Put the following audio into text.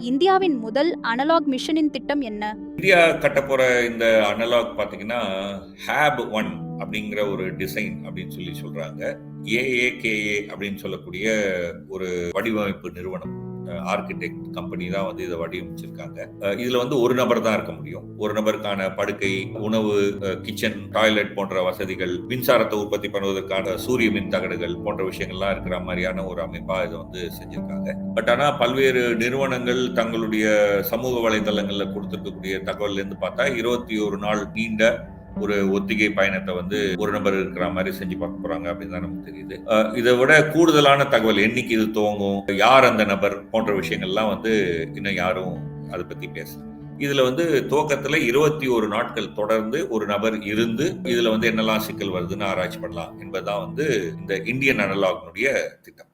இந்தியாவின் முதல் அனலாக் மிஷனின் திட்டம் என்ன? இந்தியா கட்ட போற இந்த அனலாக் பாத்தீங்கன்னா ஹேப் ஒன் அப்படிங்கிற ஒரு டிசைன் அப்படின்னு சொல்லி சொல்றாங்க. ஏஏகேஏ அப்படின்னு சொல்லக்கூடிய ஒரு வடிவமைப்பு நிறுவனம் ஆர்கிடெக்ட் கம்பெனி தான் வந்து இதை வடிவமைச்சிருக்காங்க. இதுல வந்து ஒரு நபர் தான் இருக்க முடியும். ஒரு நபருக்கான படுக்கை உணவு கிச்சன் டாய்லெட் போன்ற வசதிகள் மின்சாரத்தை உற்பத்தி பண்ணுவதற்கான சூரிய மின் தகடுகள் போன்ற விஷயங்கள்லாம் இருக்கிற மாதிரியான ஒரு அமைப்பா இதை வந்து செஞ்சிருக்காங்க. பட் ஆனா பல்வேறு நிறுவனங்கள் தங்களுடைய சமூக வலைதளங்கள்ல கொடுத்துருக்கக்கூடிய தகவல்ல இருந்து பார்த்தா இருபத்தி ஒரு நாள் நீண்ட ஒரு ஒத்திகை பயணத்தை வந்து ஒரு நபர் இருக்கிற மாதிரி செஞ்சு பார்க்க போறாங்க அப்படின்னு தான் நமக்கு தெரியுது. இதை விட கூடுதலான தகவல் என்னைக்கு இது துவங்கும். யார் அந்த நபர் போன்ற விஷயங்கள்லாம் வந்து இன்னும் யாரும் அதை பத்தி பேசல. இதுல வந்து துவக்கத்துல இருபத்தி ஒரு நாட்கள் தொடர்ந்து ஒரு நபர் இருந்து இதுல வந்து என்னெல்லாம் சிக்கல் வருதுன்னு ஆராய்ச்சி பண்ணலாம் என்பதுதான் வந்து இந்த இந்தியன் அனலாக்னுடைய திட்டம்.